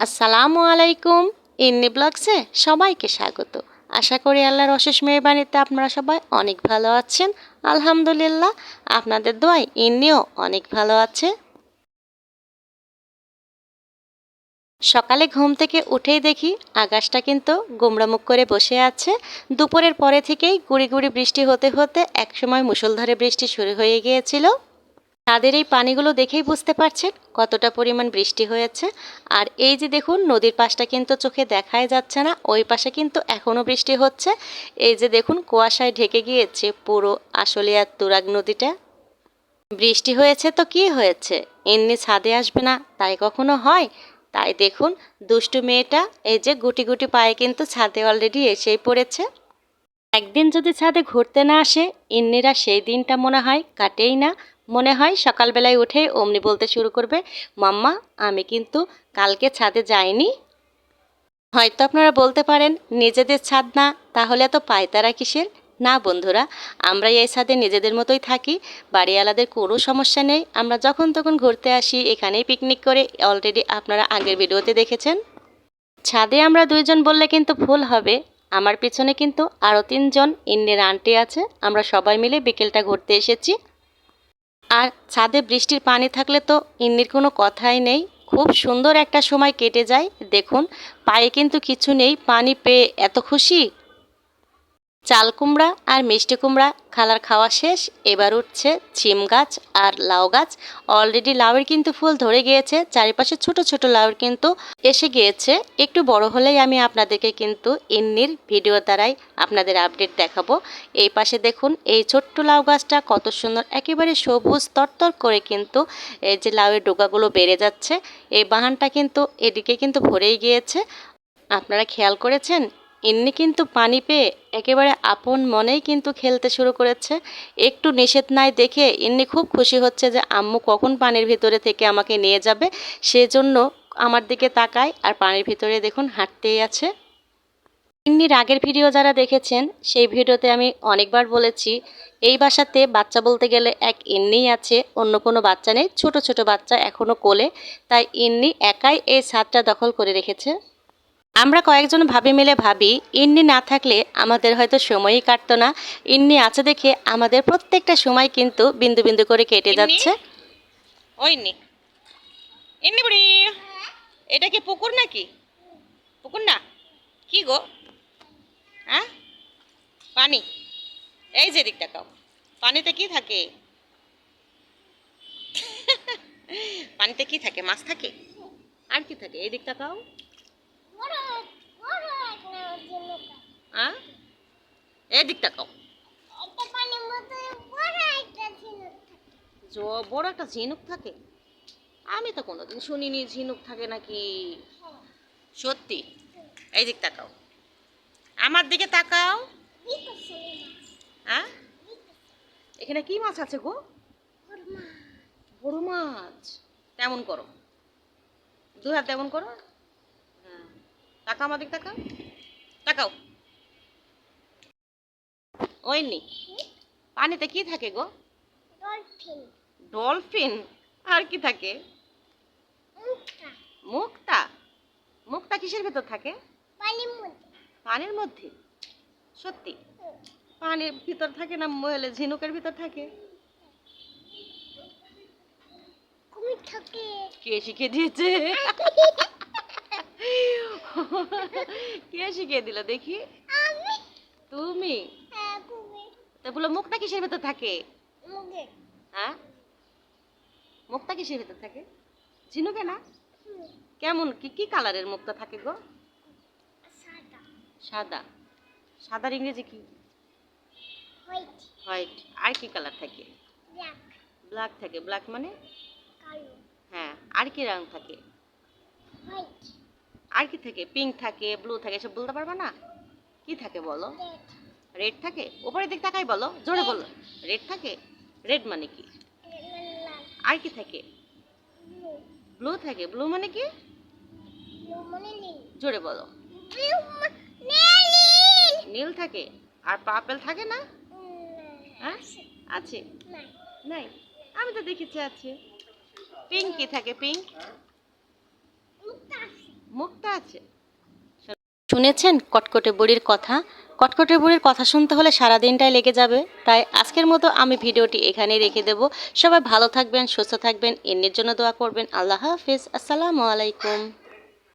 আসসালামু আলাইকুম। ইন্নি ব্লগসে সবাইকে স্বাগত। আশা করি আল্লাহর অশেষ মেহরবানিতে আপনারা সবাই অনেক ভালো আছেন। আলহামদুলিল্লাহ, আপনাদের দোয়াই ইন্নিও অনেক ভালো আছে। সকালে ঘুম থেকে উঠেই দেখি আকাশটা কিন্তু গোমড়ামুখ করে বসে আছে। দুপুরের পরে থেকেই গুড়ি গুড়ি বৃষ্টি হতে হতে একসময় মুষলধারে বৃষ্টি শুরু হয়ে গিয়েছিল। তাদের এই পানিগুলো দেখেই বুঝতে পারছেন কতটা পরিমাণ বৃষ্টি হয়েছে। আর এই যে দেখুন, নদীর পাশটা কিন্তু চোখে দেখাই যাচ্ছে না, ওই পাশে কিন্তু এখনও বৃষ্টি হচ্ছে। এই যে দেখুন, কুয়াশায় ঢেকে গিয়েছে পুরো আশুলিয়ার তুরাগ নদীটা। বৃষ্টি হয়েছে তো কি হয়েছে? এমনি ছাদে আসবে না, তাই কখনো হয়? তাই দেখুন, দুষ্টু মেয়েটা এই যে গুটি গুটি পায়ে কিন্তু ছাদে অলরেডি এসেই পড়েছে। একদিন যদি ছাদে ঘুরতে না আসে, ইন্নিরা সেই দিনটা মনে হয় কাটেই না। মনে হয় সকালবেলায় উঠে অমনি বলতে শুরু করবে, মাম্মা, আমি কিন্তু কালকে ছাদে যাইনি। হয়তো আপনারা বলতে পারেন, নিজেদের ছাদ না, তাহলে এত পায়তারা কিসের? না বন্ধুরা আমরা এই ছাদে নিজেদের মতোই থাকি, বাড়িওয়ালাদের কোনো সমস্যা নেই। আমরা যখন তখন ঘুরতে আসি, এখানেই পিকনিক করে অলরেডি আপনারা আগের ভিডিওতে দেখেছেন। ছাদে আমরা দুইজন বললে কিন্তু ভুল হবে। আমার পিছনে কিন্তু আরও তিনজন, ইন্নের আন্টি আছে, আমরা সবাই মিলে বিকেলটা ঘুরতে এসেছি। আর ছাদে বৃষ্টির পানি থাকলে তো ইন্নির কোনো কথাই নেই। খুব সুন্দর একটা সময় কেটে যায়। দেখুন, পায়ে কিন্তু কিছু নেই। পানি পেয়ে এত খুশি? চাল কুমড়া আর মিষ্টি কুমড়া খালার খাওয়া শেষ। এবার উঠছে ছিম গাছ আর লাউ গাছ। অলরেডি লাউয়ের কিন্তু ফুল ধরে গিয়েছে। চারিপাশে ছোট ছোট লাউয়ের কিন্তু এসে গিয়েছে। একটু বড় হলেই আমি আপনাদেরকে কিন্তু ইন্নির ভিডিও দ্বারাই আপনাদের আপডেট দেখাবো। এই পাশে দেখুন, এই ছোট্ট লাউ গাছটা কত সুন্দর। একেবারে সবুজ তরতর করে কিন্তু এই যে লাউয়ের ডোকাগুলো বেড়ে যাচ্ছে। এই বাহানটা কিন্তু এদিকে কিন্তু ভরেই গিয়েছে। আপনারা খেয়াল করেছেন? ইন্নি কিন্তু পানি পেয়ে একেবারে আপন মনেই কিন্তু খেলতে শুরু করেছে। একটু নিষেধ নাই দেখে এমনি খুব খুশি হচ্ছে যে, আম্মু কখন পানির ভিতরে থেকে আমাকে নিয়ে যাবে? সেজন্য আমার দিকে তাকায় আর পানির ভিতরে দেখুন হাঁটতেই আছে। ইন্নির আগের ভিডিও যারা দেখেছেন, সেই ভিডিওতে আমি অনেকবার বলেছি, এই বাসাতে বাচ্চা বলতে গেলে এক ইন্নিই আছে, অন্য কোনো বাচ্চা নেই। ছোট ছোট বাচ্চা এখনও কোলে, তাই ইন্নি একাই এই ছাদটা দখল করে রেখেছে। আমরা কয়েকজন ভাবি মিলে ভাবি ইন্নি না থাকলে আমাদের হয়তো সময়ই কাটতো না। ইন্নি আছে দেখে আমাদের প্রত্যেকটা সময় কিন্তু বিন্দু বিন্দু করে কেটে যাচ্ছে। ওই নি এমনি বুড়ি এটা কি পুকুর নাকি? পুকুর না? কি গো? হ্যাঁ পানি। এই যে দিক দেখাও পানিতে কি থাকে? পানিতে কি থাকে? মাছ থাকে? আর কি থাকে? এই দিক তাকাও। হ্যাঁ? এই দিক তাকাও বড় একটা ঝিনুক থাকে। আমি তো কোনোদিন শুনিনি ঝিনুক থাকে নাকি। সত্যি? এই দিক তাকাও আমার দিকে তাকাও। হ্যাঁ? এখানে কি মাছ আছে গো? বড় মাছ। তেমন করো। দু হাত তেমন করো। হ্যাঁ। তাকাও আমার দিক তাকাও। তাকাও। ওই নি পানিতে কি থাকে গো? ডলফিন। ডলফিন? আর কি থাকে? মুক্তা মুক্তা কিসের ভেতর থাকে? পানির মধ্যে। পানির মধ্যে? সত্যি? পানির ভিতর থাকে না মহলে ঝিনুকের ভিতর থাকে? কে শিখিয়ে দিয়েছে? কে শিখিয়ে দিল দেখি? তুমি? তা বলো মুক্তা কিসের ভেতর থাকে? হ্যাঁ? মুক্তা কিসের ভেতর থাকে? ঝিনুকে না? কেমন? কি কি কালারের মুক্তা থাকে গো? সাদা। সাদার ইংরেজি কি? হোয়াইট। আর কি কালার থাকে? ব্ল্যাক। থাকে। ব্ল্যাক মানে? হ্যাঁ। আর কি রং থাকে? আর কি থাকে? পিঙ্ক থাকে ব্লু থাকে সব বলতে পারবে না? কি থাকে বলো? রেড থাকে? উপরের দিক তাকাই বলো জোরে বলো। রেড থাকে? রেড মানে কি? আর কি থাকে? ব্লু থাকে। ব্লু মানে কি? জোরে বলো। নীল। থাকে? আর পার্পেল থাকে না? হ্যাঁ? আছে। নাই। আমি তো দেখেছি আছে। পিঙ্ক কি থাকে? পিঙ্ক মুক্তা আছে? শুনেছেন কটকটে বুড়ির কথা? কটকটে বুড়ির কথা শুনতে হলে সারা দিনটাই লেগে যাবে। তাই আজকের মতো আমি ভিডিওটি এখানেই রেখে দেব। সবাই ভালো থাকবেন, সুস্থ থাকবেন, এর জন্য দোয়া করবেন। আল্লাহ হাফিজ। আসসালামু আলাইকুম।